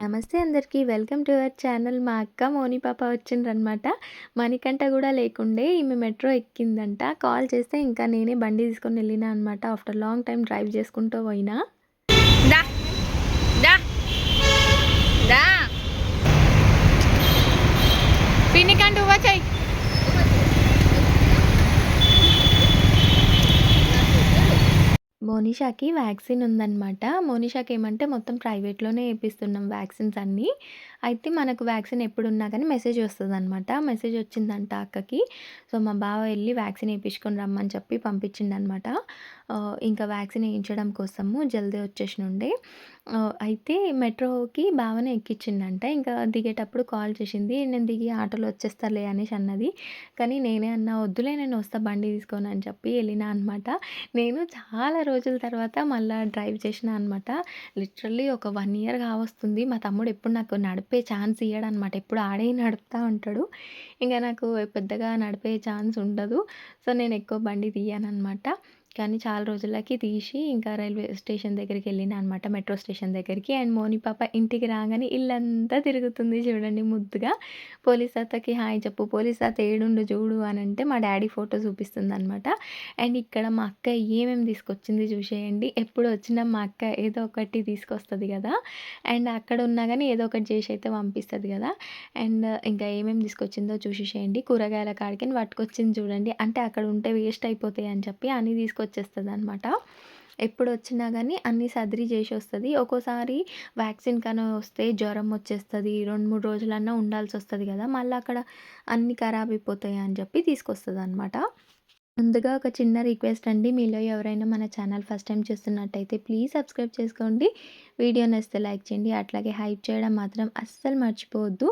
నమస్తే అందరికీ. Welcome to our channel. మా అక్క మోని పాప వచ్చిండ్రనమాట మణికంఠ కూడా లేకుండే ఈమె మెట్రో ఎక్కిందంట. కాల్ చేస్తే ఇంకా నేనే బండి తీసుకొని వెళ్ళినా అనమాట ఆఫ్టర్ లాంగ్ టైం డ్రైవ్ చేసుకుంటూ పోయినా. దా. దా. మోనిషాకి వ్యాక్సిన్ ఉందన్నమాట. మోనిషాకి ఏమంటే మొత్తం ప్రైవేట్లోనే వేపిస్తున్నాం వ్యాక్సిన్స్ అన్నీ. అయితే మనకు వ్యాక్సిన్ ఎప్పుడు ఉన్నా కానీ మెసేజ్ వస్తుంది అనమాట మెసేజ్ వచ్చిందంట అక్కకి. సో మా బావ వెళ్ళి వ్యాక్సిన్ వేయించుకొని రమ్మని చెప్పి పంపించిండనమాట ఇంకా వ్యాక్సిన్ వేయించడం కోసము జల్దీ వచ్చేసినుండే. అయితే మెట్రోకి బావనే ఎక్కించిందంట ఇంకా దిగేటప్పుడు కాల్ చేసింది నేను దిగి ఆటోలో వచ్చేస్తాలే అనేసి అన్నది. కానీ నేనే అన్నా వద్దులే నేను వస్తా బండి తీసుకొని అని చెప్పి వెళ్ళినా అనమాట నేను చాలా రోజుల తర్వాత మళ్ళీ డ్రైవ్ చేసిన అనమాట లిటరల్లీ ఒక వన్ ఇయర్ కావస్తుంది. మా తమ్ముడు ఎప్పుడు నాకు నడిపి ఛాన్స్ ఇయ్యడనమాట. ఎప్పుడు ఆడే నడుపుతూ ఉంటాడు. ఇంకా నాకు పెద్దగా నడిపే ఛాన్స్ ఉండదు. సో నేను ఎక్కువ బండి తీయను అనమాట కానీ చాలా రోజులకి తీసి ఇంకా రైల్వే స్టేషన్ దగ్గరికి వెళ్ళిన అనమాట మెట్రో స్టేషన్ దగ్గరికి. అండ్ మోని పాప ఇంటికి రాగానే ఇల్లంతా తిరుగుతుంది చూడండి ముద్దుగా. పోలీస్ అత్తకి హాయ్ చెప్పు పోలీస్ అత్త ఏడుండు చూడు అని అంటే మా డాడీ ఫోటో చూపిస్తుంది అనమాట అండ్ ఇక్కడ మా అక్క ఏమేమి తీసుకొచ్చింది చూసేయండి. ఎప్పుడు వచ్చినా మా అక్క ఏదో ఒకటి తీసుకొస్తుంది కదా. అండ్ అక్కడ ఉన్నా కానీ ఏదో ఒకటి చేసి అయితే పంపిస్తుంది కదా. అండ్ ఇంకా ఏమేమి తీసుకొచ్చిందో చూసేసేయండి. కూరగాయల కాడికి పట్టుకొచ్చింది చూడండి. అంటే అక్కడ ఉంటే వేస్ట్ అయిపోతాయి అని చెప్పి అన్నీ తీసుకొచ్చేస్తుంది అనమాట ఎప్పుడు వచ్చినా కానీ అన్నీ సర్జరీ చేసి వస్తుంది ఒక్కోసారి వ్యాక్సిన్ కన్నా వస్తే జ్వరం వచ్చేస్తుంది. రెండు మూడు రోజులన్నా ఉండాల్సి వస్తుంది కదా. మళ్ళీ అక్కడ అన్నీ ఖరాబ్ అయిపోతాయి అని చెప్పి తీసుకొస్తుంది అనమాట ముందుగా ఒక చిన్న రిక్వెస్ట్ అండి. మీలో ఎవరైనా మన ఛానల్ ఫస్ట్ టైం చూస్తున్నట్టయితే ప్లీజ్ సబ్స్క్రైబ్ చేసుకోండి. వీడియో నచ్చితే లైక్ చేయండి. అట్లాగే హైప్ చేయడం మాత్రం అస్సలు మర్చిపోవద్దు.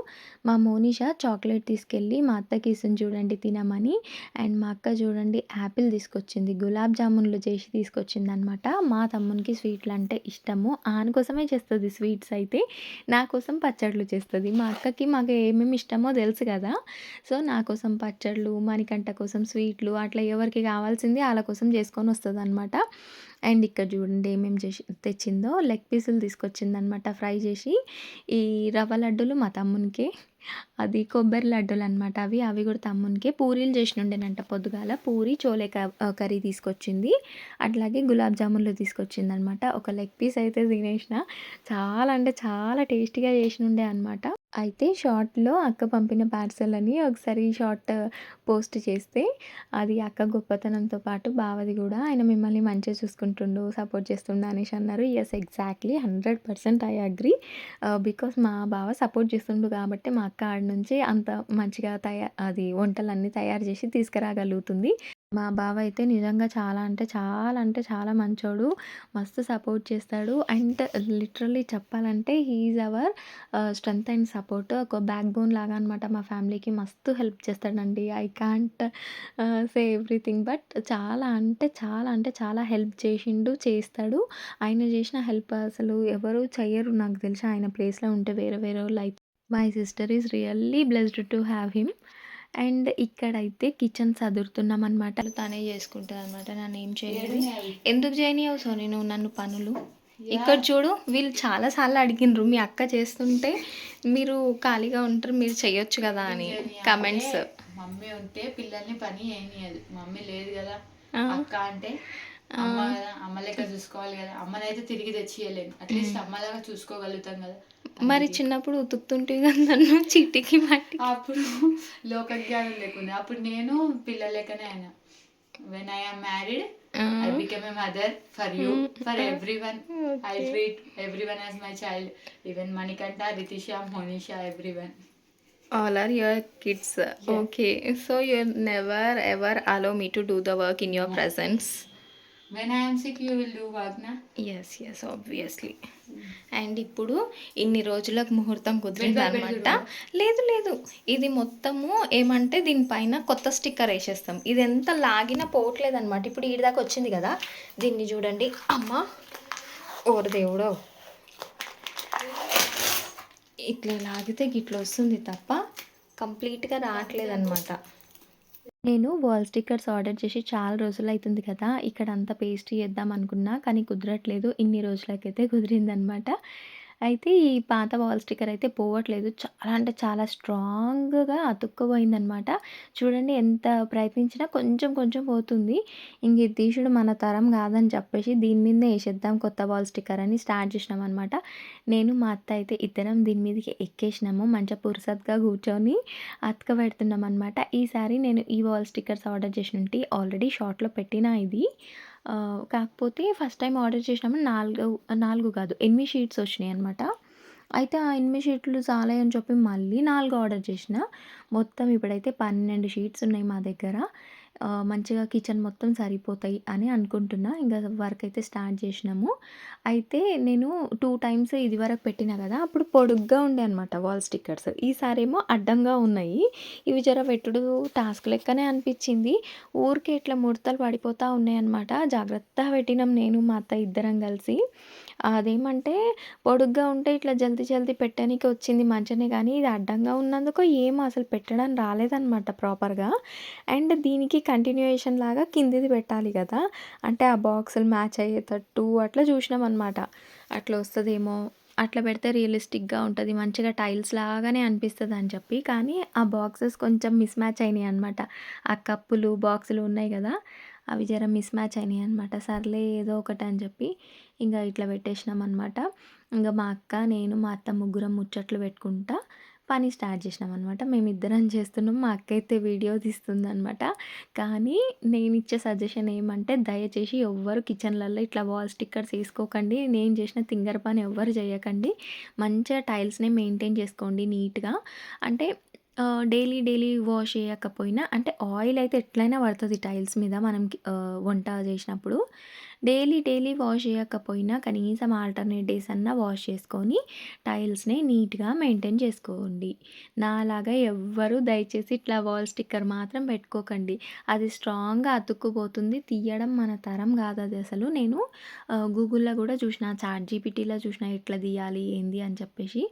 మా మోనిషా చాక్లెట్ తీసుకెళ్ళి మా అత్తకి ఇస్తుంది చూడండి తినమని అండ్ మా అక్క చూడండి యాపిల్ తీసుకొచ్చింది. గులాబ్ జామున్లు చేసి తీసుకొచ్చింది అనమాట మా తమ్మునికి స్వీట్లు అంటే ఇష్టము. ఆన కోసమే చేస్తుంది స్వీట్స్ అయితే. నా కోసం పచ్చళ్ళు చేస్తుంది. మా అక్కకి మాకు ఏమేమి ఇష్టమో తెలుసు కదా. సో నా కోసం పచ్చళ్ళు మణికంట కోసం స్వీట్లు అట్లా ఎవరికి కావాల్సింది వాళ్ళ కోసం చేసుకొని వస్తుంది అనమాట అండ్ ఇక్కడ చూడండి ఏమేమి చేసి తెచ్చిందో లెగ్ పీసులు తీసుకొచ్చిందనమాట ఫ్రై చేసి. ఈ రవ్వ లడ్డూలు మా తమ్మునికి. అది కొబ్బరి లడ్డూలు అనమాట అవి అవి కూడా తమ్మునికి. పూరీలు చేసినుండేనంట పొద్దుగాల. పూరి చోలే కర్రీ తీసుకొచ్చింది. అట్లాగే గులాబ్ జామున్లు తీసుకొచ్చింది అనమాట ఒక లెగ్ పీస్ అయితే తినేసిన. చాలా అంటే చాలా టేస్టీగా చేసినుండే అనమాట అయితే షార్ట్లో అక్క పంపిన పార్సల్ అని ఒకసారి షార్ట్ పోస్ట్ చేస్తే అది అక్క గొప్పతనంతో పాటు బావది కూడా ఆయన మిమ్మల్ని మంచిగా చూసుకుంటుండు సపోర్ట్ చేస్తుండు అనేసి అన్నారు. Yes exactly hundred percent I agree because మా బావ సపోర్ట్ చేస్తుండు కాబట్టి మా అక్క ఆడ నుంచి అంత మంచిగా తయా అది వంటలన్నీ తయారు చేసి తీసుకురాగలుగుతుంది. మా బావ అయితే నిజంగా చాలా అంటే చాలా అంటే చాలా మంచోడు. మస్తు సపోర్ట్ చేస్తాడు. అండ్ లిటరల్లీ చెప్పాలంటే he's our strength and support. ఒక బ్యాక్ బోన్ లాగా అనమాట మా ఫ్యామిలీకి మస్తు హెల్ప్ చేస్తాడండి. I can't say everything but చాలా అంటే చాలా అంటే చాలా హెల్ప్ చేసిండు చేస్తాడు. ఆయన చేసిన హెల్ప్ అసలు ఎవరు చెయ్యరు నాకు తెలిసి. ఆయన ప్లేస్లో ఉంటే వేరే వేరే వాళ్ళు my sister is really blessed to have him and ఇక్కడైతే కిచెన్ సదురుతున్నాం అనమాట తనే చేసుకుంటుంది అనమాట నన్ను ఏం చేయలేదు ఎందుకు చేయనియవు సో నేను నన్ను పనులు. ఇక్కడ చూడు వీళ్ళు చాలా సార్లు అడిగినరు మీ అక్క చేస్తుంటే మీరు ఖాళీగా ఉంటారు మీరు చెయ్యొచ్చు కదా అని కమెంట్స్ మమ్మీ ఉంటే పిల్లల్ని పని ఏనియదు మమ్మీ లేదు కదా. అక్క అంటే అమ్మ కదా అమ్మ లెక్క చూసుకోవాలి కదా. అమ్మనైతే తిరిగి తెచ్చియలేను అట్లీస్ట్ అమ్మలాగా చూసుకోగలుగుతాం కదా. మరి చిన్నప్పుడు ఉతుకుతుంటే నన్ను చిట్టికి పట్టి. అప్పుడు లోక జ్ఞానం లేకుండా. అప్పుడు నేను పిల్లల లెక్కనే అయినా. When I'm married I become a mother for you for everyone I treat everyone as my child even Manikanta Ritisha Monisha everyone all are your kids okay so you never ever allow me to do the work in your presence when I'm sick you will do work నా yes yes obviously and ఇప్పుడు ఇన్ని రోజులకు ముహూర్తం కుదిరింది అనమాట లేదు లేదు. ఇది మొత్తము ఏమంటే దీనిపైన కొత్త స్టిక్కర్ వేసేస్తాం. ఇది ఎంత లాగినా పోవట్లేదు అనమాట ఇప్పుడు దాకా వచ్చింది కదా దీన్ని చూడండి. అమ్మ ఓరు దేవుడో. ఇట్లా లాగితే గిట్లా వస్తుంది తప్ప కంప్లీట్గా రావట్లేదు అనమాట నేను వాల్ స్టిక్కర్స్ ఆర్డర్ చేసి చాలా రోజులు అవుతుంది కదా ఇక్కడ అంతా పేస్ట్ చేద్దాం అనుకున్నా కానీ కుదరట్లేదు. ఇన్ని రోజులకైతే కుదిరిందనమాట. అయితే ఈ పాత వాల్ స్టిక్కర్ అయితే పోవట్లేదు. చాలా అంటే చాలా స్ట్రాంగ్‌గా అతుక్కుపోయిందనమాట. చూడండి ఎంత ప్రయత్నించినా కొంచెం కొంచెం పోతుంది. ఇంక ఇది తీసుడు మన తరం కాదని చెప్పేసి దీని మీదనే వేసేద్దాం కొత్త వాల్ స్టిక్కర్ అని స్టార్ట్ చేసినాం అనమాట నేను మా అత్త అయితే ఇద్దరం దీని మీదకి ఎక్కేసినాము. మంచిగా పురుసత్గా కూర్చొని అతకబెడుతున్నామనమాట. ఈసారి నేను ఈ వాల్ స్టిక్కర్స్ ఆర్డర్ చేసినుంటి. ఆల్రెడీ షార్ట్‌లో పెట్టినా ఇది. కాకపోతే ఫస్ట్ టైం ఆర్డర్ చేసినప్పుడు 4 4 కాదు ఎనిమిది షీట్స్ వచ్చినాయనమాట. అయితే ఆ ఎనిమిది షీట్లు చాలయని చెప్పి మళ్ళీ నాలుగు ఆర్డర్ చేసిన. మొత్తం ఇప్పుడైతే 12 షీట్స్ ఉన్నాయి మా దగ్గర. మంచిగా కిచెన్ మొత్తం సరిపోతాయి అని అనుకుంటున్నా. ఇంకా వర్క్ అయితే స్టార్ట్ చేసినాము. అయితే నేను టూ టైమ్స్ ఇదివరకు పెట్టినా కదా! అప్పుడు పొడుగ్గా ఉండే అనమాట వాల్ స్టిక్కర్స్. ఈసారేమో అడ్డంగా ఉన్నాయి. ఇవి జర పెట్టుడు టాస్క్ లెక్కనే అనిపించింది. ఊరికే ఇట్లా ముడతలు పడిపోతూ ఉన్నాయన్నమాట. జాగ్రత్తగా పెట్టినాం నేను మా అత్త ఇద్దరం కలిసి. అదేమంటే పొడుగ్గా ఉంటే ఇట్లా జల్దీ జల్దీ పెట్టడానికి వచ్చింది మంచిగానే కానీ ఇది అడ్డంగా ఉన్నందుకు ఏం అసలు పెట్టడం రాలేదన్నమాట ప్రాపర్‌గా. అండ్ దీనికి కంటిన్యూయేషన్ లాగా కిందిది పెట్టాలి కదా! అంటే ఆ బాక్సులు మ్యాచ్ అయ్యేటట్టు అట్లా చూసినాం అనమాట అట్లా వస్తుందేమో అట్లా పెడితే రియలిస్టిక్‌గా ఉంటుంది మంచిగా టైల్స్ లాగానే అనిపిస్తుంది అని చెప్పి. కానీ ఆ బాక్సెస్ కొంచెం మిస్ మ్యాచ్ అయినాయి అనమాట ఆ కప్పులు, బాక్సులు ఉన్నాయి కదా! అవి జర మిస్ మ్యాచ్ అయినాయి అనమాట సర్లే ఏదో ఒకటి అని చెప్పి ఇంకా ఇట్లా పెట్టేసినాం అనమాట ఇంకా మా అక్క, నేను, మా అత్త ముగ్గురం ముచ్చట్లు పెట్టుకుంటా పని స్టార్ట్ చేసినామనమాట. మేమిద్దరం చేస్తున్నాం. మా అక్క అయితే వీడియో తీస్తుందనమాట. కానీ నేను ఇచ్చే సజెషన్ ఏమంటే దయచేసి ఎవ్వరు కిచెన్‌లలో ఇట్లా వాల్ స్టిక్కర్స్ వేసుకోకండి నేను చేసిన తింగర్ పని ఎవ్వరు చేయకండి. మంచిగా టైల్స్నే మెయింటైన్ చేసుకోండి నీట్‌గా. అంటే డైలీ డైలీ వాష్ చేయకపోయినా అంటే ఆయిల్ అయితే ఎట్లయినా పడుతుంది టైల్స్ మీద మనం వంట చేసినప్పుడు. డైలీ డైలీ వాష్ చేయకపోయినా కనీసం ఆల్టర్‌నేట్ డేస్ అన్నా వాష్ చేసుకొని టైల్స్‌ని నీట్‌గా మెయింటైన్ చేసుకోండి. నాలాగా ఎవ్వరూ దయచేసి ఇట్లా వాల్ స్టిక్కర్ మాత్రం పెట్టుకోకండి. అది స్ట్రాంగ్‌గా అతుక్కుపోతుంది. తీయడం మన తరం కాదది అసలు. నేను గూగుల్‌లో కూడా చూసిన చాట్ జీపీటీలో చూసిన ఎట్లా తీయాలి ఏంది అని చెప్పేసి.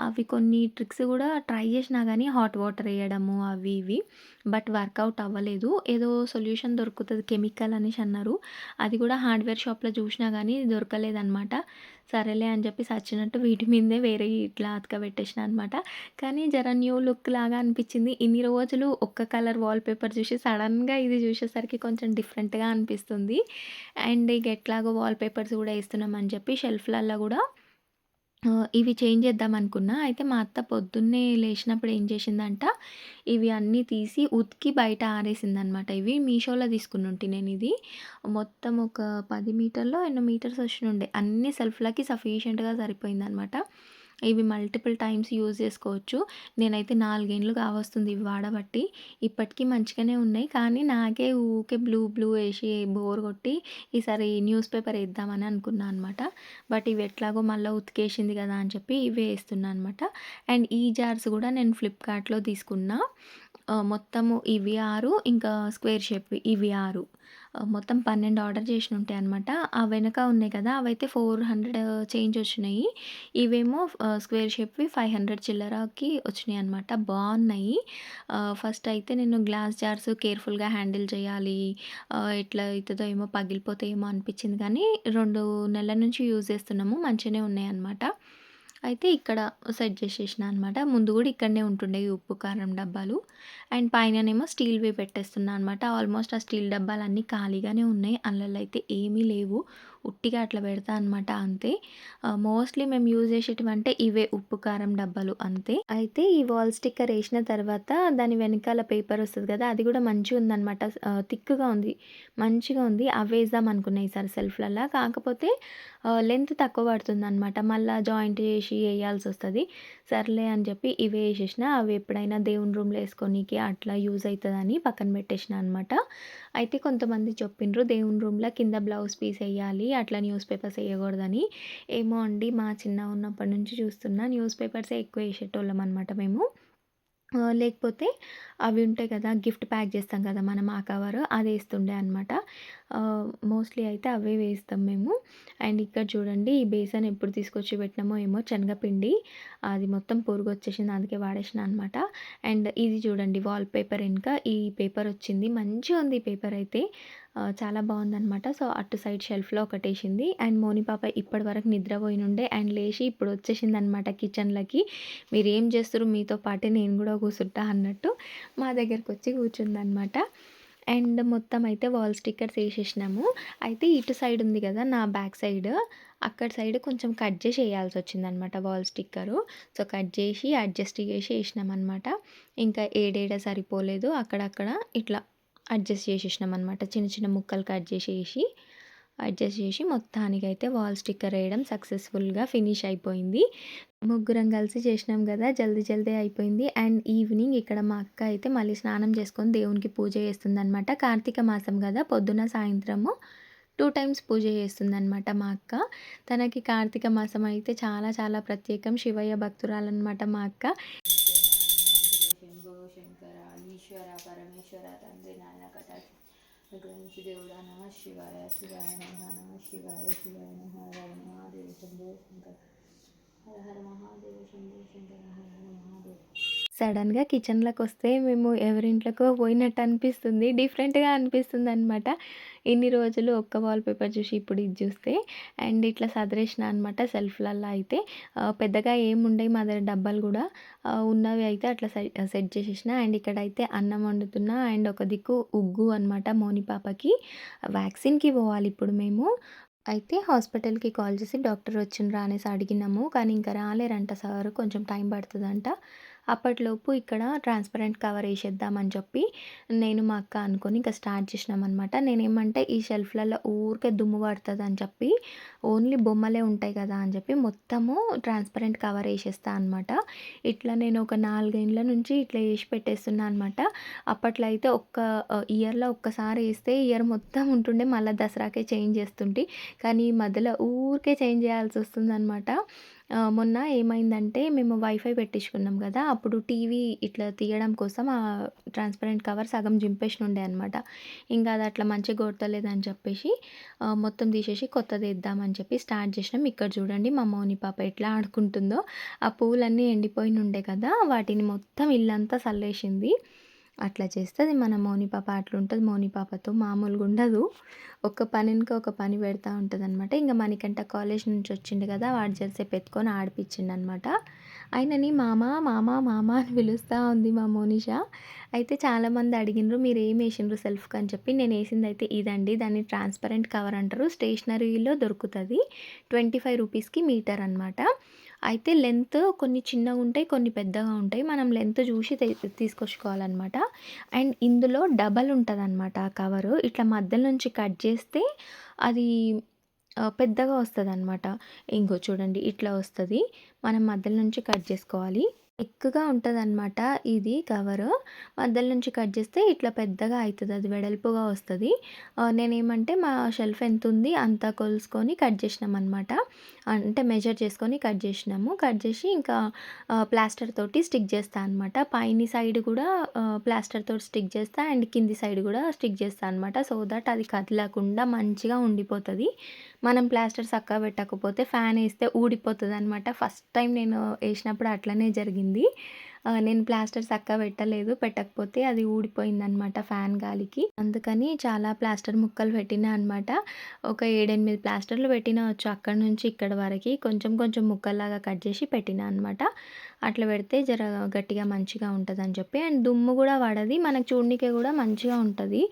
అవి కొన్ని ట్రిక్స్ కూడా ట్రై చేసినా కానీ హాట్ వాటర్ వేయడము అవి ఇవి. బట్ వర్కౌట్ అవ్వలేదు. ఏదో సొల్యూషన్ దొరుకుతుంది కెమికల్ అనేసి అన్నారు. అది కూడా హార్డ్వేర్ షాప్‌లో చూసినా కానీ దొరకలేదనమాట. సరేలే అని చెప్పి సచ్చినట్టు వీటి మీదే వేరే ఇట్లా అతకబెట్టేసిన అనమాట. కానీ జర న్యూ లుక్ లాగా అనిపించింది. ఇన్ని రోజులు ఒక్క కలర్ వాల్ పేపర్ చూసి సడన్గా ఇది చూసేసరికి కొంచెం డిఫరెంట్‌గా అనిపిస్తుంది. అండ్ ఇక ఎట్లాగో వాల్ పేపర్స్ కూడా వేస్తున్నాం అని చెప్పి షెల్ఫ్‌లల్లో కూడా ఆహ్, ఇవి చేంజ్ చేద్దాం అనుకున్నా. అయితే మా అత్త పొద్దున్నే లేచినప్పుడు ఏం చేసిందంట, ఇవి అన్నీ తీసి ఉతికి బయట ఆరేసిందనమాట. ఇవి మీషోలో తీసుకున్నుంటి నేనిది. మొత్తం ఒక 10 మీటర్లో ఎన్నో మీటర్స్ వచ్చినుండే. అన్ని సెల్ఫ్‌లకి సఫీషియంట్గా సరిపోయిందనమాట. ఇవి మల్టిపుల్ టైమ్స్ యూజ్ చేసుకోవచ్చు. నేనైతే నాలుగేండ్లు కావస్తుంది ఇవి వాడబట్టి. ఇప్పటికీ మంచిగానే ఉన్నాయి. కానీ నాకే ఊకే బ్లూ బ్లూ వేసి బోర్ కొట్టి ఈసారి న్యూస్ పేపర్ వేద్దామని అనుకున్నా అనమాట. బట్ ఇవి ఎట్లాగో మళ్ళీ ఉతికేసింది కదా అని చెప్పి ఇవే ఏస్తున్నా అనమాట. అండ్ ఈ జార్స్ కూడా నేను ఫ్లిప్‌కార్ట్‌లో తీసుకున్నా. మొత్తము ఇవి ఆరు ఇంకా స్క్వేర్ షేప్ ఇవి ఆరు మొత్తం 12 ఆర్డర్ చేసినుంటాయి అనమాట. ఆ వెనక ఉన్నాయి కదా! అవైతే 400 చేంజ్ వచ్చినాయి. ఇవేమో స్క్వేర్ షేప్‌వి 500 చిల్లరకి వచ్చినాయి అనమాట బాగున్నాయి ఫస్ట్ అయితే నేను గ్లాస్ జార్స్ కేర్‌ఫుల్‌గా హ్యాండిల్ చేయాలి. ఎట్లా అవుతుందో ఏమో పగిలిపోతాయేమో అనిపించింది కానీ రెండు నెలల నుంచి యూజ్ చేస్తున్నాము. మంచిగానే ఉన్నాయన్నమాట. అయితే ఇక్కడ సెట్ చేసిన అనమాట. ముందు కూడా ఇక్కడనే ఉంటుండే ఈ ఉప్పు, కారం డబ్బాలు. అండ్ పైననేమో స్టీల్‌వి పెట్టేస్తున్నా అనమాట. ఆల్మోస్ట్ ఆ స్టీల్ డబ్బాలన్నీ ఖాళీగానే ఉన్నాయి. అందులో అయితే ఏమీ లేవు. ఉట్టిగా అట్లా పెడతా అనమాట అంతే. మోస్ట్‌లీ మేము యూజ్ చేసేటివంటే ఇవే ఉప్పు, కారం డబ్బాలు అంతే. అయితే ఈ వాల్ స్టిక్కర్ వేసిన తర్వాత దాని వెనకాల పేపర్ వస్తుంది కదా! అది కూడా మంచిగుందనమాట. ఉందనమాట థిక్‌గా ఉంది. మంచిగా ఉంది. అవే వేద్దాం అనుకున్నాయి సార్ సెల్ఫ్‌లల్ల. కాకపోతే లెంత్ తక్కువ పడుతుంది అనమాట మళ్ళీ జాయింట్ చేసి వేయాల్సి వస్తుంది సర్లే అని చెప్పి ఇవే వేసేసిన అవి ఎప్పుడైనా దేవుని రూమ్‌లో వేసుకోనికి అట్లా యూజ్ అవుతుందని పక్కన పెట్టేసిన అనమాట. అయితే కొంతమంది చెప్పిండ్రు దేవుని రూమ్‌లో కింద బ్లౌజ్ పీస్ వేయాలి అట్లా న్యూస్ పేపర్స్ వేయకూడదని ఏమో అండి మా చిన్నగా ఉన్నప్పటి నుంచి చూస్తున్నా న్యూస్ పేపర్సే ఎక్కువ వేసేటోళ్ళం అనమాట మేము. లేకపోతే అవి ఉంటాయి కదా! గిఫ్ట్ ప్యాక్ చేస్తాం కదా! మనం ఆ కవారు అది వేస్తుండే అనమాట. మోస్ట్‌లీ అయితే అవే వేస్తాం మేము. అండ్ ఇక్కడ చూడండి ఈ బేసన్ ఎప్పుడు తీసుకొచ్చి పెట్టినామో ఏమో శనగపిండి అది మొత్తం పొరుగు వచ్చేసింది అందుకే వాడేసినా అనమాట. అండ్ ఇది చూడండి వాల్ పేపర్ వెనుక ఈ పేపర్ వచ్చింది. మంచిగా ఉంది ఈ పేపర్ అయితే. చాలా బాగుందనమాట సో, అటు సైడ్ షెల్ఫ్‌లో ఒకటేసింది. అండ్ మోని పాప ఇప్పటి వరకు నిద్రపోయినుండే అండ్ లేచి ఇప్పుడు వచ్చేసింది అనమాట కిచెన్‌లకి. మీరేం చేస్తుర్రు మీతో పాటే నేను కూడా కూర్చుంటా అన్నట్టు మా దగ్గరకొచ్చి కూర్చుందనమాట. అండ్ మొత్తం అయితే వాల్ స్టిక్కర్స్ వేసేసినాము అయితే ఇటు సైడ్ ఉంది కదా! నా బ్యాక్ సైడ్ అక్కడ సైడ్ కొంచెం కట్ చేసి వేయాల్సి వచ్చిందనమాట వాల్ స్టిక్కరు. సో, కట్ చేసి అడ్జస్ట్ చేసి వేసినామన్నమాట ఇంకా ఏడేడా సరిపోలేదు అక్కడక్కడ ఇట్లా అడ్జస్ట్ చేసేసినామనమాట. చిన్న చిన్న ముక్కలు కట్ చేసేసి అడ్జస్ట్ చేసి మొత్తానికైతే వాల్ స్టిక్కర్ వేయడం సక్సెస్‌ఫుల్‌గా ఫినిష్ అయిపోయింది. ముగ్గురం కలిసి చేసినాం కదా జల్దీ జల్దీ అయిపోయింది. అండ్ ఈవినింగ్ ఇక్కడ మా అక్క అయితే మళ్ళీ స్నానం చేసుకొని దేవునికి పూజ చేస్తుందనమాట. కార్తీక మాసం కదా పొద్దున, సాయంత్రము టూ టైమ్స్ పూజ చేస్తుందనమాట మా అక్క. తనకి కార్తీక మాసం అయితే చాలా చాలా ప్రత్యేకం. శివయ్య భక్తురాలన్నమాట మా అక్క. सगळ्यांचे देवळा नम शिवाय शिवाय नमः नम शिवाय शिवाय नमः हर महादेव, शंभो शंकर हर हर महादेव, शंभो शंकर हर हर महादेव। సడన్గా కిచెన్లోకి వస్తే మేము ఎవరింట్లోకో పోయినట్టు అనిపిస్తుంది. డిఫరెంట్‌గా అనిపిస్తుంది అనమాట ఇన్ని రోజులు ఒక్క వాల్ పేపర్ చూసి ఇప్పుడు ఇది చూస్తే అండ్ ఇట్లా సదరేసిన అనమాట సెల్ఫ్‌లల్లో అయితే. పెద్దగా ఏముండే మా దగ్గర డబ్బాలు కూడా ఉన్నవి అయితే అట్లా సెట్ చేసేసిన. అండ్ ఇక్కడైతే అన్నం వండుతున్నా అండ్ ఒక దిక్కు ఉగ్గు అనమాట మోని పాపకి. వ్యాక్సిన్‌కి పోవాలి ఇప్పుడు మేము. అయితే హాస్పిటల్‌కి కాల్ చేసి డాక్టర్ వచ్చిండ్రా అనేసి అడిగినాము. కానీ ఇంకా రాలేరంట సార్ కొంచెం టైం పడుతుందంట అప్పటిలోపు ఇక్కడ ట్రాన్స్‌పరెంట్ కవర్ వేసేద్దామని చెప్పి నేను మా అక్క అనుకొని ఇంకా స్టార్ట్ చేసినామనమాట. నేనేమంటే ఈ షెల్ఫ్‌లలో ఊరికే దుమ్ము పడుతుంది అని చెప్పి ఓన్లీ బొమ్మలే ఉంటాయి కదా! అని చెప్పి మొత్తము ట్రాన్స్‌పరెంట్ కవర్ వేసేస్తా అనమాట. ఇట్లా నేను ఒక నాలుగేండ్ల నుంచి ఇట్లా వేసి పెట్టేస్తున్నా అనమాట. అప్పట్లో అయితే ఒక్క ఇయర్‌లో ఒక్కసారి వేస్తే ఇయర్ మొత్తం ఉంటుండే. మళ్ళీ దసరాకే చేంజ్ చేస్తుంటే కానీ ఈ మధ్యలో ఊరికే చేంజ్ చేయాల్సొస్తుందనమాట. ఆహ్, మొన్న ఏమైందంటే మేము వైఫై పెట్టించుకున్నాం కదా అప్పుడు టీవీ ఇట్లా తీయడం కోసం ఆ ట్రాన్స్‌పరెంట్ కవర్ సగం చింపేసినుండే అనమాట. ఇంకా అది అట్లా మంచిగా కొడతలేదని చెప్పేసి మొత్తం తీసేసి కొత్తది ఇద్దామని చెప్పి స్టార్ట్ చేసినాం. ఇక్కడ చూడండి మా మౌని పాప ఎట్లా ఆడుకుంటుందో. ఆ పూలన్నీ ఎండిపోయినుండే కదా! వాటిని మొత్తం ఇల్లంతా సల్లేసింది. అట్లా చేస్తుంది మన మౌని పాప. ఉంటుంది మౌని పాపతో మామూలుగా ఉండదు. ఒక పని ఒక పని పెడతా ఉంటుంది అనమాట ఇంక మణికంఠ కాలేజ్ నుంచి వచ్చిండు కదా! వాడు జెర్సేపు ఎత్తుకొని అనమాట ఆయనని మామ, మామ, మామ అని పిలుస్తా ఉంది మా మోనిష. అయితే చాలామంది అడిగిండ్రు వేసిండ్రు సెల్ఫ్‌కి అని చెప్పి. నేను వేసింది అయితే ఇదండి. దాన్ని ట్రాన్స్‌పరెంట్ కవర్ అంటారు. స్టేషనరీలో దొరుకుతుంది ట్వంటీ ఫైవ్ రూపీస్‌కి మీటర్ అనమాట. అయితే లెంత్ కొన్ని చిన్నగా ఉంటాయి కొన్ని పెద్దగా ఉంటాయి. మనం లెంత్ చూసి తీసుకొచ్చుకోవాలన్నమాట అండ్ ఇందులో డబల్ ఉంటదనమాట ఆ కవరు. ఇట్లా మధ్యలో నుంచి కట్ చేస్తే అది పెద్దగా వస్తుంది అనమాట ఇంకో చూడండి ఇట్లా వస్తుంది మనం మధ్యలో నుంచి కట్ చేసుకోవాలి. థిక్‌గా ఉంటదనమాట ఇది కవరు. మధ్యలో నుంచి కట్ చేస్తే ఇట్లా పెద్దగా అవుతుంది అది వెడల్పుగా వస్తుంది నేనేమంటే మా షెల్ఫ్ ఎంత ఉంది అంత కొలుసుకొని కట్ చేసినామనమాట. అంటే మెజర్ చేసుకొని కట్ చేసినాము. కట్ చేసి ఇంకా ప్లాస్టర్ తోటి స్టిక్ చేస్తా అనమాట. పైన సైడ్ కూడా ప్లాస్టర్ తోటి స్టిక్ చేస్తా అండ్ కింది సైడ్ కూడా స్టిక్ చేస్తా అనమాట. సో దట్ అది కదలకుండా మంచిగా ఉండిపోతుంది మనం ప్లాస్టర్ చక్కగా పెట్టకపోతే ఫ్యాన్ వేస్తే ఊడిపోతుంది అనమాట ఫస్ట్ టైం నేను వేసినప్పుడు అట్లనే జరిగింది. నేను ప్లాస్టర్ చక్కగా పెట్టలేదు. పెట్టకపోతే అది ఊడిపోయిందనమాట ఫ్యాన్ గాలికి. అందుకని చాలా ప్లాస్టర్ ముక్కలు పెట్టినా అనమాట. ఒక 7, 8 ప్లాస్టర్లు పెట్టినవచ్చు అక్కడి నుంచి ఇక్కడ వరకు కొంచెం కొంచెం ముక్కల్లాగా కట్ చేసి పెట్టినా అనమాట. అట్లా పెడితే జర గట్టిగా మంచిగా ఉంటుంది అని చెప్పి. అండ్ దుమ్ము కూడా పడది. మనకు చూడనికే కూడా మంచిగా ఉంటుంది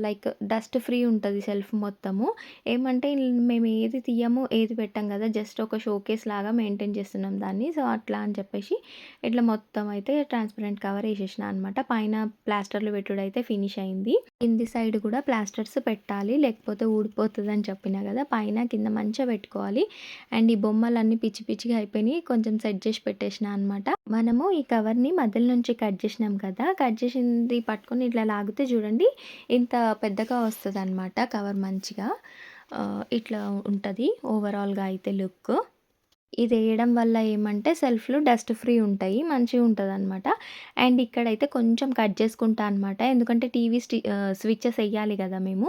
లైక్ డస్ట్ ఫ్రీ ఉంటుంది సెల్ఫ్ మొత్తము. ఏమంటే మేము ఏది తీయము, ఏది పెట్టాం కదా! జస్ట్ ఒక షోకేస్ లాగా మెయింటైన్ చేస్తున్నాం దాన్ని. సో, అట్లా అని చెప్పేసి ఇట్లా మొత్తం అయితే ట్రాన్స్‌పరెంట్ కవర్ వేసేసిన అనమాట. పైన ప్లాస్టర్లు పెట్టుడయితే ఫినిష్ అయింది. కింది సైడ్ కూడా ప్లాస్టర్స్ పెట్టాలి. లేకపోతే ఊడిపోతదని చెప్పినా కదా! పైన కింద మంచిగా పెట్టుకోవాలి. అండ్ ఈ బొమ్మలన్నీ పిచ్చి పిచ్చిగా అయిపోయినాయి. కొంచెం సెట్ చేసి పెట్టేసినా అనమాట. మనము ఈ కవర్‌ని మధ్యలో నుంచి కట్ చేసినాం కదా! కట్ చేసింది పట్టుకొని ఇట్లా లాగితే చూడండి ఇంత పెద్దగా వస్తదనమాట కవర్ మంచిగా. ఇట్లా ఉంటుంది ఓవరాల్‌గా అయితే లుక్. ఇది వేయడం వల్ల ఏమంటే సెల్ఫ్‌లు డస్ట్ ఫ్రీ ఉంటాయి. మంచిగా ఉంటుంది అనమాట అండ్ ఇక్కడైతే కొంచెం కట్ చేసుకుంటా అనమాట. ఎందుకంటే టీవీ స్టి స్విచ్చెస్ స్విచెస్ కదా మేము.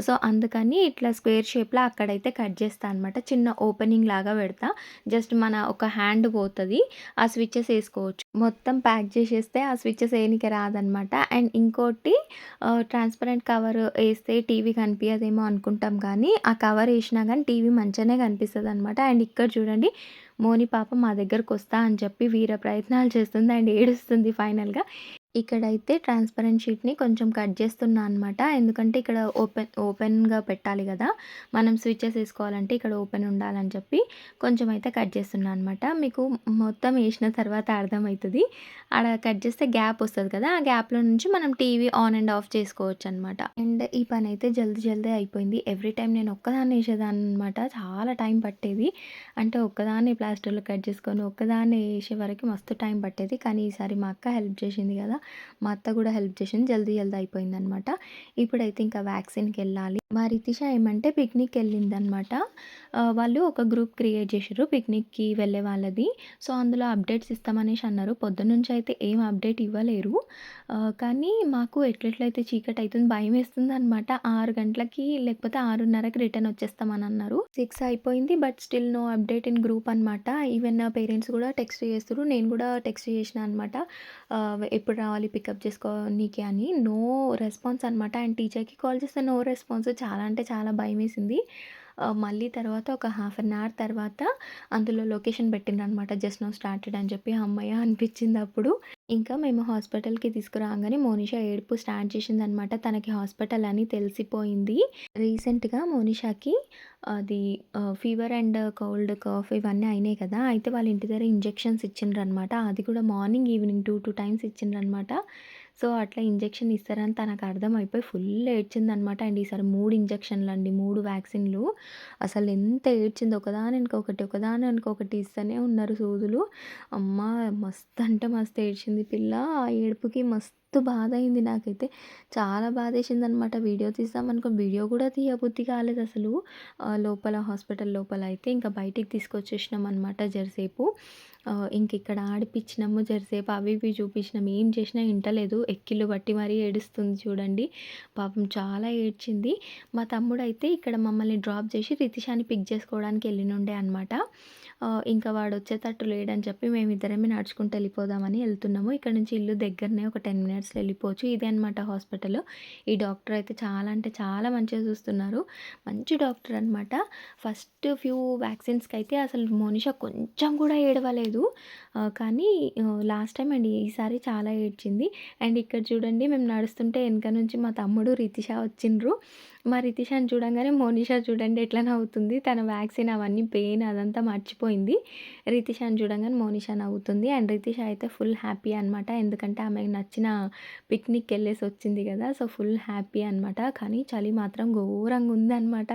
సో, అందుకని ఇట్లా స్క్వేర్ షేప్‌లో అక్కడైతే కట్ చేస్తా అనమాట. చిన్న ఓపెనింగ్ లాగా పెడతా. జస్ట్ మన ఒక హ్యాండ్ పోతుంది ఆ స్విచెస్ వేసుకోవచ్చు మొత్తం ప్యాక్ చేసేస్తే ఆ స్విచ్చెస్ ఏయనీకి రాదనమాట. అండ్ ఇంకోటి ట్రాన్స్‌పరెంట్ కవర్ వేస్తే టీవీ కనిపియదేమో అనుకుంటాం కానీ, ఆ కవర్ వేసినా కానీ టీవీ మంచిగానే అనమాట అండ్ ఇక్కడ చూడండి మోని పాప మా దగ్గరకొస్తా అని చెప్పి వీర ప్రయత్నాలు చేస్తుంది. అండ్ ఏడుస్తుంది ఫైనల్‌గా. ఇక్కడైతే ట్రాన్స్‌పరెంట్ షీట్‌ని కొంచెం కట్ చేస్తున్నా అనమాట. ఎందుకంటే ఇక్కడ ఓపెన్ ఓపెన్‌గా పెట్టాలి కదా మనం స్విచ్చెస్ వేసుకోవాలంటే ఇక్కడ ఓపెన్ ఉండాలని చెప్పి కొంచెం అయితే కట్ చేస్తున్నా అనమాట. మీకు మొత్తం వేసిన తర్వాత అర్థమవుతుంది ఆడ కట్ చేస్తే గ్యాప్ వస్తుంది కదా! ఆ గ్యాప్‌లో నుంచి మనం టీవీ ఆన్ అండ్ ఆఫ్ చేసుకోవచ్చు అనమాట అండ్ ఈ పని అయితే జల్దీ జల్దీ అయిపోయింది. ఎవ్రీ టైం నేను ఒక్కదాన్నే అనమాట చాలా టైం పట్టేది. అంటే ఒక్కదాన్ని ప్లాస్టర్లో కట్ చేసుకొని, ఒక్కదాన్నే వేసే వరకు మస్తు టైం పట్టేది. కానీ ఈసారి మా అక్క హెల్ప్ చేసింది కదా మా అత్త కూడా హెల్ప్ చేసింది. జల్దీ జల్దీ అయిపోయిందనమాట. ఇప్పుడైతే ఇంకా వ్యాక్సిన్‌కెళ్ళాలి. మా రితిష ఏమంటే పిక్నిక్ వెళ్ళింది అనమాట వాళ్ళు ఒక గ్రూప్ క్రియేట్ చేశారు పిక్నిక్‌కి వెళ్ళే వాళ్ళది. సో, అందులో అప్డేట్స్ ఇస్తామనేసి అన్నారు. పొద్దున్నుంచి అయితే ఏం అప్డేట్ ఇవ్వలేరు. కానీ మాకు ఎట్లెట్లయితే చీకటయితుంది భయమేస్తుందనమాట. 6 గంటలకి లేకపోతే 6:30కి రిటర్న్ వచ్చేస్తామని అన్నారు. సిక్స్ అయిపోయింది. But still no update in group అనమాట. ఈవెన్ పేరెంట్స్ కూడా టెక్స్ట్ చేస్తారు నేను కూడా టెక్స్ట్ చేసినా అనమాట. ఎప్పుడు రావాలి పికప్ చేసుకోనీకి అని. నో రెస్పాన్స్ అనమాట. అండ్ టీచర్‌కి కాల్ చేస్తే నో రెస్పాన్స్. చాలా అంటే చాలా భయమేసింది. వేసింది మళ్ళీ తర్వాత ఒక హాఫ్ అన్ అవర్ తర్వాత అందులో లొకేషన్ పెట్టిండ్రనమాట. జస్ట్ నో స్టార్టెడ్ అని చెప్పి అమ్మయ్య అనిపించింది అప్పుడు ఇంకా మేము హాస్పిటల్‌కి తీసుకురాగానే మోనిషా ఏడుపు స్టార్ట్ చేసింది అనమాట తనకి హాస్పిటల్ అని తెలిసిపోయింది. రీసెంట్‌గా మోనిషాకి అది ఫీవర్ అండ్ కోల్డ్, కాఫ్ ఇవన్నీ అయినాయి కదా! అయితే వాళ్ళ ఇంటి దగ్గర ఇంజెక్షన్స్ ఇచ్చిండ్రనమాట. అది కూడా మార్నింగ్, ఈవినింగ్ 2, 2 టైమ్స్ ఇచ్చిండ్రనమాట. సో, అట్లా ఇంజెక్షన్ ఇస్తారని తనకు అర్థమైపోయి ఫుల్ ఏడ్చిందనమాట. అండ్ ఈసారి 3 ఇంజెక్షన్‌లండి. 3 వ్యాక్సిన్‌లు. అసలు ఎంత ఏడ్చింది ఒకదాని వెనక ఒకటి, ఒకదాని వెనక ఒకటి ఇస్తూనే ఉన్నారు సూదులు. అమ్మ మస్తు అంటే మస్తు ఏడ్చింది పిల్ల. ఆ ఏడుపుకి మస్తు బాధయింది నాకైతే. చాలా బాధేసిందనమాట. వీడియో తీద్దామనుకుని వీడియో కూడా తీయబుద్ధి కాలేదు అసలు లోపల హాస్పిటల్ లోపల అయితే ఇంకా బయటికి తీసుకొచ్చేసినాం అనమాట జరసేపు. ఇంకెక్కడ ఇంకిక్కడ ఆడిపిచ్చినాము జరసేపు అవి ఇవి చూపించినాం. ఏం చేసినా ఇంటలేదు. ఎక్కిళ్ళు పట్టి మరీ ఏడుస్తుంది చూడండి. పాపం చాలా ఏడ్చింది. మా తమ్ముడైతే ఇక్కడ మమ్మల్ని డ్రాప్ చేసి రితిషాని పిక్ చేసుకోవడానికి వెళ్ళినుండే అనమాట. ఇంకా వాడు వచ్చేటట్టు లేడని చెప్పి మేము ఇద్దరమే నడుచుకుంటూ వెళ్ళిపోదామని వెళ్తున్నాము ఇక్కడ నుంచి ఇల్లు దగ్గరనే ఒక 10 మినిట్స్‌లో వెళ్ళిపోవచ్చు. ఇదే అనమాట హాస్పిటల్. ఈ డాక్టర్ అయితే చాలా అంటే చాలా మంచిగా చూస్తున్నారు. మంచి డాక్టర్ అనమాట. ఫస్ట్ ఫ్యూ అయితే అసలు మోనిషా కొంచెం కూడా ఏడవలేదు. కానీ లాస్ట్ టైం అండ్ ఈసారి చాలా ఏడ్చింది. అండ్ ఇక్కడ చూడండి మేము నడుస్తుంటే వెనక నుంచి మా తమ్ముడు, రితిష వచ్చిండ్రు. మా రితిషాని చూడంగానే మోనిషా చూడండి ఎట్లా నవ్వుతుంది. తన వ్యాక్సిన్ అవన్నీ పెయిన్ అదంతా మర్చిపోయింది. రితిషాని చూడంగానే మోనిషా నవ్వుతుంది. అండ్ రితిష అయితే ఫుల్ హ్యాపీ అనమాట. ఎందుకంటే ఆమెకు నచ్చిన పిక్నిక్‌కెళ్ళేసి వచ్చింది కదా! సో, ఫుల్ హ్యాపీ అనమాట. కానీ చలి మాత్రం ఘోరంగా ఉందన్నమాట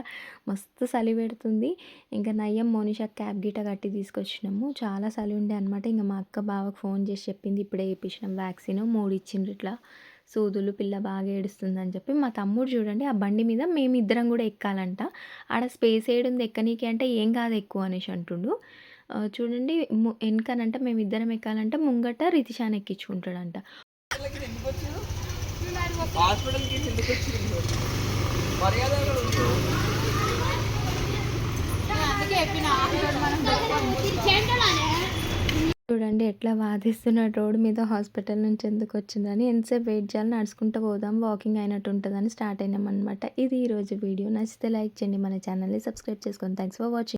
మస్తు చలి పెడుతుంది. ఇంక నయ్యం మోనిషా క్యాప్ గిట కట్టి తీసుకొచ్చినాము. చాలా చలి ఉండే అనమాట. ఇంకా మా అక్క బావకు ఫోన్ చేసి చెప్పింది. ఇప్పుడే వేయించినాం వ్యాక్సిన్. మూడు ఇచ్చిండ్రు ఇట్లా సూదులు. పిల్ల బాగా ఏడుస్తుందని చెప్పి. మా తమ్ముడు చూడండి ఆ బండి మీద మేమిద్దరం కూడా ఎక్కాలంట. ఆడ స్పేస్ ఏడుంది ఎక్కనీకి అంటే ఏం కాదు ఎక్కు అనేసి అంటుండు. చూడండి వెనకనంట మేమిద్దరం ఎక్కాలంట. ముంగట రితిషాని ఎక్కించుకుంటాడంట. హాస్పిటల్‌కి ఉండు. చూడండి ఎట్లా వాదిస్తున్నాడు రోడ్డు మీద హాస్పిటల్ నుంచి ఎందుకు వచ్చిందని. ఎంతసేపు వెయిట్ చేయాలి నడుచుకుంటూ పోదాం వాకింగ్ అయినట్టు ఉంటదని స్టార్ట్ అయినామనమాట. ఇది ఈరోజు వీడియో. నచ్చితే లైక్ చేయండి. మన ఛానల్‌ని సబ్స్క్రైబ్ చేసుకోండి. Thanks for watching.